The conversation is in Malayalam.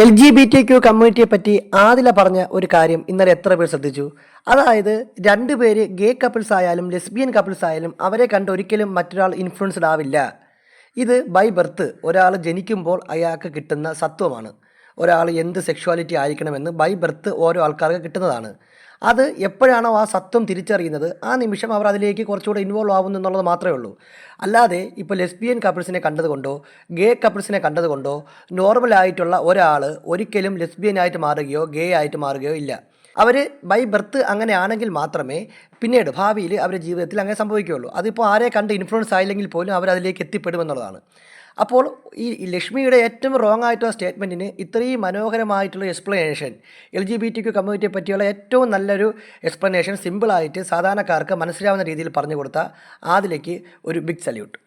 L G B T Q കമ്മ്യൂണിറ്റിയെ പറ്റി ആദില പറഞ്ഞ ഒരു കാര്യം ഇന്നലെ എത്ര പേർ ശ്രദ്ധിച്ചു? അതായത് രണ്ട് പേര് ഗേ കപ്പിൾസ് ആയാലും ലെസ്ബിയൻ കപ്പിൾസ് ആയാലും അവരെ കണ്ട് ഒരിക്കലും മറ്റൊരാൾ ഇൻഫ്ലുവൻസ്ഡ് ആവില്ല. ഇത് ബൈ ബർത്ത് ഒരാൾ ജനിക്കുമ്പോൾ അയാൾക്ക് കിട്ടുന്ന സത്വമാണ്. ഒരാൾ എന്ത് സെക്ഷുവാലിറ്റി ആയിരിക്കണമെന്ന് ബൈ ബർത്ത് ഓരോ ആൾക്കാർക്ക് കിട്ടുന്നതാണ്. അത് എപ്പോഴാണോ ആ സത്വം തിരിച്ചറിയുന്നത് ആ നിമിഷം അവർ അതിലേക്ക് കുറച്ചുകൂടെ ഇൻവോൾവ് ആവുന്നു എന്നുള്ളത് മാത്രമേ ഉള്ളൂ. അല്ലാതെ ഇപ്പോൾ ലെസ്ബിയൻ കപ്പിൾസിനെ കണ്ടതുകൊണ്ടോ ഗേ കപ്പിൾസിനെ കണ്ടതുകൊണ്ടോ നോർമലായിട്ടുള്ള ഒരാൾ ഒരിക്കലും ലെസ്ബിയൻ ആയിട്ട് മാറുകയോ ഗേ ആയിട്ട് മാറുകയോ ഇല്ല. അവർ ബൈ ബർത്ത് അങ്ങനെ ആണെങ്കിൽ മാത്രമേ പിന്നീട് ഭാവിയിൽ അവരുടെ ജീവിതത്തിൽ അങ്ങനെ സംഭവിക്കുകയുള്ളൂ. അതിപ്പോൾ ആരെ കണ്ട് ഇൻഫ്ലുവൻസ് ആയില്ലെങ്കിൽ പോലും അവരതിലേക്ക് എത്തിപ്പെടുമെന്നുള്ളതാണ്. അപ്പോൾ ഈ ലക്ഷ്മിയുടെ ഏറ്റവും റോങ് ആയിട്ടുള്ള സ്റ്റേറ്റ്മെന്റിന് ഇത്രയും മനോഹരമായിട്ടുള്ള explanation L G B T Q കമ്മ്യൂണിറ്റിയെ പറ്റിയുള്ള ഏറ്റവും നല്ലൊരു എക്സ്പ്ലനേഷൻ സിമ്പിളായിട്ട് സാധാരണക്കാർക്ക് മനസ്സിലാവുന്ന രീതിയിൽ പറഞ്ഞു കൊടുത്ത ആദിലേക്ക് ഒരു ബിഗ് സല്യൂട്ട്